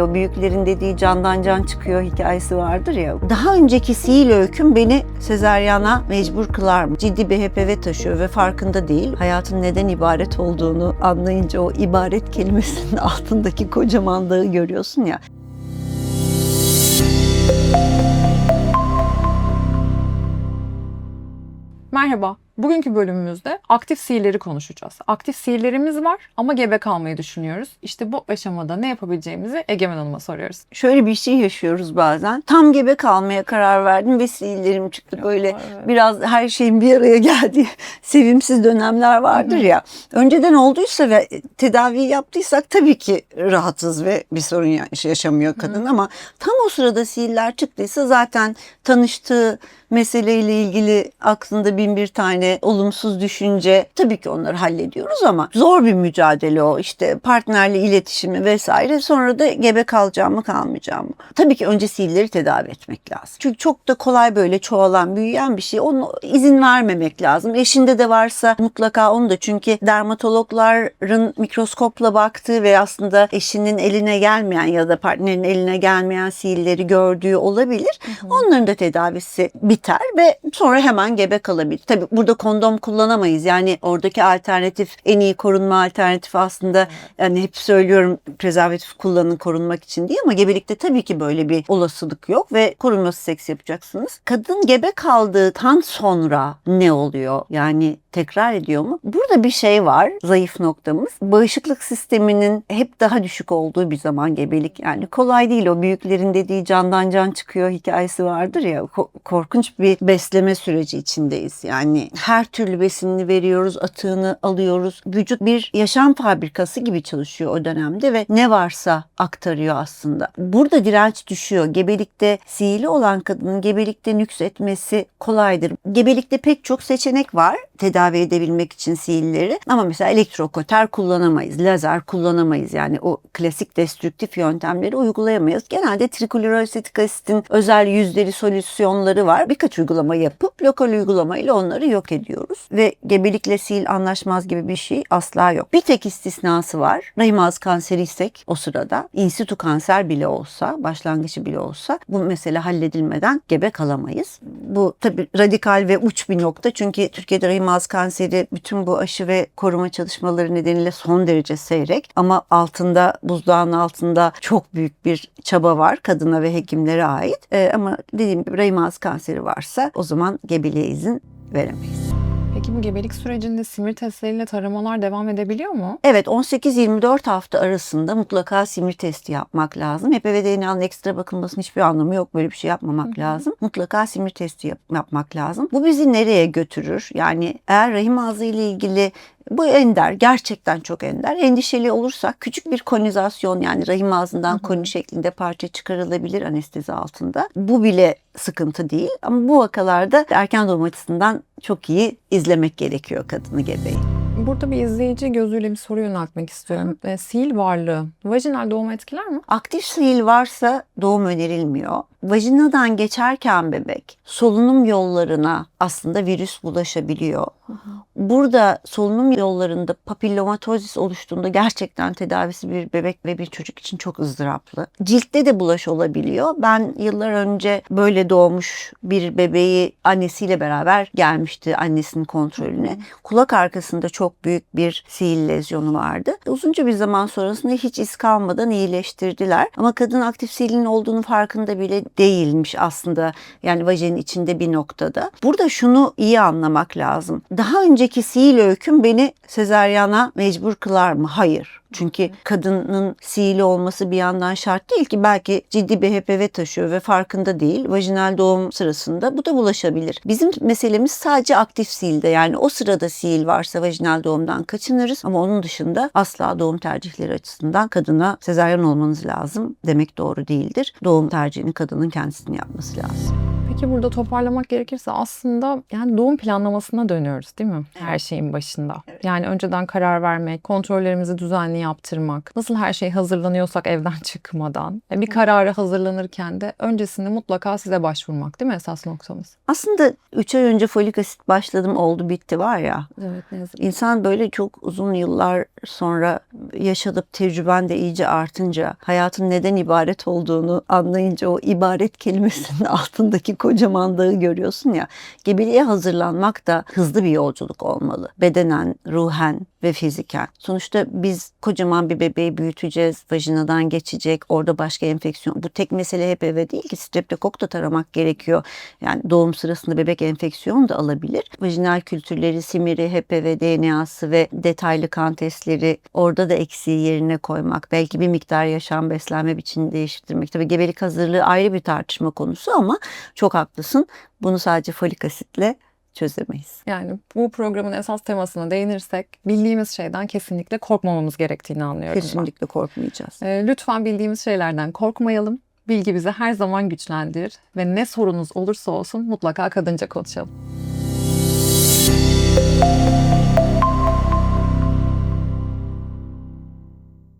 O büyüklerin dediği candan can çıkıyor hikayesi vardır ya. Daha önceki sihir öyküm beni sezeryana mecbur kılar mı? Ciddi bir HPV taşıyor ve farkında değil. Hayatın neden ibaret olduğunu anlayınca o ibaret kelimesinin altındaki kocamanlığı görüyorsun ya. Merhaba. Bugünkü bölümümüzde aktif sihirleri konuşacağız. Aktif sihirlerimiz var ama gebe kalmayı düşünüyoruz. İşte bu aşamada ne yapabileceğimizi Egemen Hanım'a soruyoruz. Şöyle bir şey yaşıyoruz bazen. Tam gebe kalmaya karar verdim ve sihirlerim çıktı. Böyle evet. biraz her şeyin bir araya geldiği sevimsiz dönemler vardır ya. Önceden olduysa ve tedavi yaptıysak tabii ki rahatız ve bir sorun ya- yaşamıyor kadın ama tam o sırada sihirler çıktıysa zaten tanıştığı meseleyle ilgili aklında bin bir tane olumsuz düşünce tabii ki onları hallediyoruz ama zor bir mücadele o işte partnerle iletişimi vesaire sonra da gebe kalacağım mı kalmayacağım mı? Tabii ki önce sihirleri tedavi etmek lazım. Çünkü çok da kolay böyle çoğalan büyüyen bir şey onu izin vermemek lazım. Eşinde de varsa mutlaka onu da çünkü dermatologların mikroskopla baktığı ve aslında eşinin eline gelmeyen ya da partnerin eline gelmeyen sihirleri gördüğü olabilir. Onların da tedavisi biter ve sonra hemen gebe kalabilir. Tabii burada kondom kullanamayız. Yani oradaki alternatif en iyi korunma alternatifi aslında yani hep söylüyorum prezervatif kullanın korunmak için diye ama gebelikte tabii ki böyle bir olasılık yok ve korunması seks yapacaksınız. Kadın gebe kaldıktan sonra ne oluyor? Yani tekrar ediyor mu? Burada bir şey var zayıf noktamız. Bağışıklık sisteminin hep daha düşük olduğu bir zaman gebelik. Yani kolay değil o büyüklerin dediği candan can çıkıyor hikayesi vardır ya. Ko- korkunç bir besleme süreci içindeyiz. Yani her türlü besinini veriyoruz, atığını alıyoruz. Vücut bir yaşam fabrikası gibi çalışıyor o dönemde ve ne varsa aktarıyor aslında. Burada direnç düşüyor. Gebelikte sihirli olan kadının gebelikte nüks etmesi kolaydır. Gebelikte pek çok seçenek var tedavi edebilmek için sihirleri. Ama mesela elektrokoter kullanamayız, lazer kullanamayız. Yani o klasik destrüktif yöntemleri uygulayamayız. Genelde triklorosetik asitin özel yüzleri solüsyonları var. Birkaç uygulama yapıp lokal uygulamayla onları yok ediyoruz. Ve gebelikle sihir anlaşmaz gibi bir şey asla yok. Bir tek istisnası var. Rahim ağzı kanseri isek o sırada in situ kanser bile olsa, başlangıcı bile olsa bu mesele halledilmeden gebe kalamayız. Bu tabii radikal ve uç bir nokta çünkü Türkiye'de rahim ağzı kanseri bütün bu aşı ve koruma çalışmaları nedeniyle son derece seyrek ama altında buzdağının altında çok büyük bir çaba var kadına ve hekimlere ait. Ee, ama dediğim gibi rahim ağzı kanseri varsa o zaman gebeliğe izin veremeyiz. Peki bu gebelik sürecinde simir testleriyle taramalar devam edebiliyor mu? Evet 18-24 hafta arasında mutlaka simir testi yapmak lazım. HPV DNA'nın ekstra bakılmasının hiçbir anlamı yok. Böyle bir şey yapmamak lazım. Mutlaka simir testi yap- yapmak lazım. Bu bizi nereye götürür? Yani eğer rahim ağzı ile ilgili bu ender, gerçekten çok ender. Endişeli olursak küçük bir konizasyon yani rahim ağzından koni şeklinde parça çıkarılabilir anestezi altında. Bu bile sıkıntı değil ama bu vakalarda erken doğum açısından çok iyi izlemek gerekiyor kadını gebeyi. Burada bir izleyici gözüyle bir soru yöneltmek istiyorum. E, sihir varlığı vajinal doğumu etkiler mi? Aktif sihir varsa doğum önerilmiyor. Vajinadan geçerken bebek solunum yollarına aslında virüs bulaşabiliyor. Burada solunum yollarında papillomatozis oluştuğunda gerçekten tedavisi bir bebek ve bir çocuk için çok ızdıraplı. Ciltte de bulaş olabiliyor. Ben yıllar önce böyle doğmuş bir bebeği annesiyle beraber gelmişti annesinin kontrolüne. Kulak arkasında çok büyük bir sihir lezyonu vardı. Uzunca bir zaman sonrasında hiç iz kalmadan iyileştirdiler. Ama kadın aktif sihirin olduğunu farkında bile değilmiş aslında. Yani vajinin içinde bir noktada. Burada şunu iyi anlamak lazım. Daha önceki öyküm beni sezeryana mecbur kılar mı? Hayır. Çünkü kadının sihirli olması bir yandan şart değil ki belki ciddi bir HPV taşıyor ve farkında değil. Vajinal doğum sırasında bu da bulaşabilir. Bizim meselemiz sadece aktif sihirde yani o sırada sihir varsa vajinal doğumdan kaçınırız ama onun dışında asla doğum tercihleri açısından kadına sezaryen olmanız lazım demek doğru değildir. Doğum tercihini kadının kendisinin yapması lazım. Peki burada toparlamak gerekirse aslında yani doğum planlamasına dönüyoruz değil mi? Her şeyin başında. Yani önceden karar vermek, kontrollerimizi düzenli yaptırmak, nasıl her şey hazırlanıyorsak evden çıkmadan, e, bir kararı hazırlanırken de öncesinde mutlaka size başvurmak değil mi esas noktamız? Aslında 3 ay önce folik asit başladım oldu bitti var ya. Evet ne yazık. İnsan böyle çok uzun yıllar sonra yaşadıp tecrüben de iyice artınca hayatın neden ibaret olduğunu anlayınca o ibaret kelimesinin altındaki kocaman dağı görüyorsun ya. Gebeliğe hazırlanmak da hızlı bir yolculuk olmalı. Bedenen, ruhen ve fiziken. Sonuçta biz kocaman bir bebeği büyüteceğiz, vajinadan geçecek, orada başka enfeksiyon. Bu tek mesele hep eve değil ki streptokok da taramak gerekiyor. Yani doğum sırasında bebek enfeksiyon da alabilir. Vajinal kültürleri, simiri, HPV, DNA'sı ve detaylı kan testleri orada da eksiği yerine koymak. Belki bir miktar yaşam beslenme biçimini değiştirmek. Tabii gebelik hazırlığı ayrı bir tartışma konusu ama çok haklısın. Bunu sadece folik asitle çözemeyiz. Yani bu programın esas temasına değinirsek bildiğimiz şeyden kesinlikle korkmamamız gerektiğini anlıyorum ben. Kesinlikle korkmayacağız. Ee, lütfen bildiğimiz şeylerden korkmayalım. Bilgi bizi her zaman güçlendirir ve ne sorunuz olursa olsun mutlaka kadınca konuşalım.